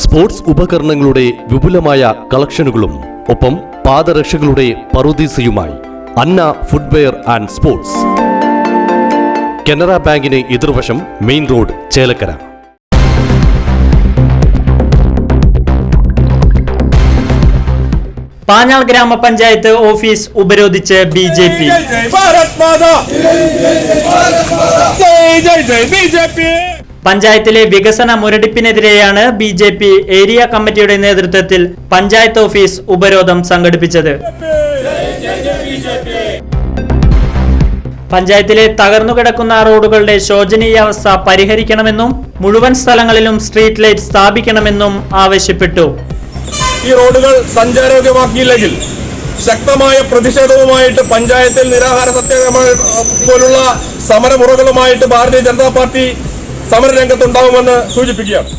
Sports ഉപകരണങ്ങളുടെ വിപുലമായ കളക്ഷനുകളും ഒപ്പം പാദരക്ഷകളുടെ പറുദീസയുമായി Anna footwear and sports Canara ബാങ്കിന് എതിർവശം main road Chelakkara Panjal grama panchayat office ഉപരോധിച്ച് B J P ജയ് ജയ് ബി ജെ പി പഞ്ചായത്തിലെ വികസന മുരടിപ്പിനെതിരെയാണ് ബി ജെ പി ഏരിയ കമ്മിറ്റിയുടെ നേതൃത്വത്തിൽ പഞ്ചായത്ത് ഓഫീസ് ഉപരോധം സംഘടിപ്പിച്ചത്. പഞ്ചായത്തിലെ തകർന്നുകിടക്കുന്ന റോഡുകളുടെ ശോചനീയാവസ്ഥ പരിഹരിക്കണമെന്നും മുഴുവൻ സ്ഥലങ്ങളിലും സ്ട്രീറ്റ് ലൈറ്റ് സ്ഥാപിക്കണമെന്നും ആവശ്യപ്പെട്ടു. ഈ റോഡുകൾ സഞ്ചാരയോഗ്യമാക്കിയില്ലെങ്കിൽ ശക്തമായ പ്രതിഷേധവുമായിട്ട് പഞ്ചായത്തിൽ നിരാഹാര സത്യാഗ്രഹ പോലുള്ള സമരമുറകളുമായിട്ട് ഭാരതീയ ജനതാ പാർട്ടി സമരരംഗത്തുണ്ടാവുമെന്ന് സൂചിപ്പിക്കുകയാണ്.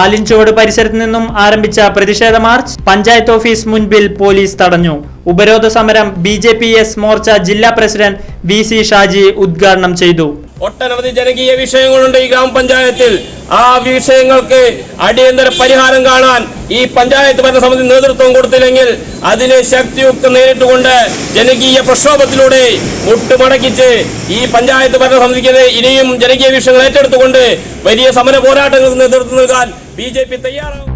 ആലിൻചുവട് പരിസരത്ത് നിന്നും ആരംഭിച്ച പ്രതിഷേധ മാർച്ച് പഞ്ചായത്ത് ഓഫീസ് മുൻപിൽ പോലീസ് തടഞ്ഞു. ഉപരോധ സമരം B J P S Morcha ജില്ലാ പ്രസിഡന്റ് വി സി ഷാജി ഉദ്ഘാടനം ചെയ്തു. ഒട്ടനവധി ജനകീയ വിഷയങ്ങളുണ്ട് ഈ ഗ്രാമപഞ്ചായത്തിൽ. ആ വിഷയങ്ങൾക്ക് അടിയന്തര പരിഹാരം കാണാൻ ഈ പഞ്ചായത്ത് ഭരണസമിതി നേതൃത്വം കൊടുത്തില്ലെങ്കിൽ അതിനെ ശക്തിയുക്തം നേരിട്ടുകൊണ്ട് ജനകീയ പ്രക്ഷോഭത്തിലൂടെ മുട്ടുമടക്കിച്ച് ഈ പഞ്ചായത്ത് ഭരണസമിതിക്ക് ഇനിയും ജനകീയ വിഷയങ്ങൾ ഏറ്റെടുത്തുകൊണ്ട് വലിയ സമര പോരാട്ടങ്ങൾക്ക് നേതൃത്വം നൽകാൻ ബി ജെ പി തയ്യാറാവും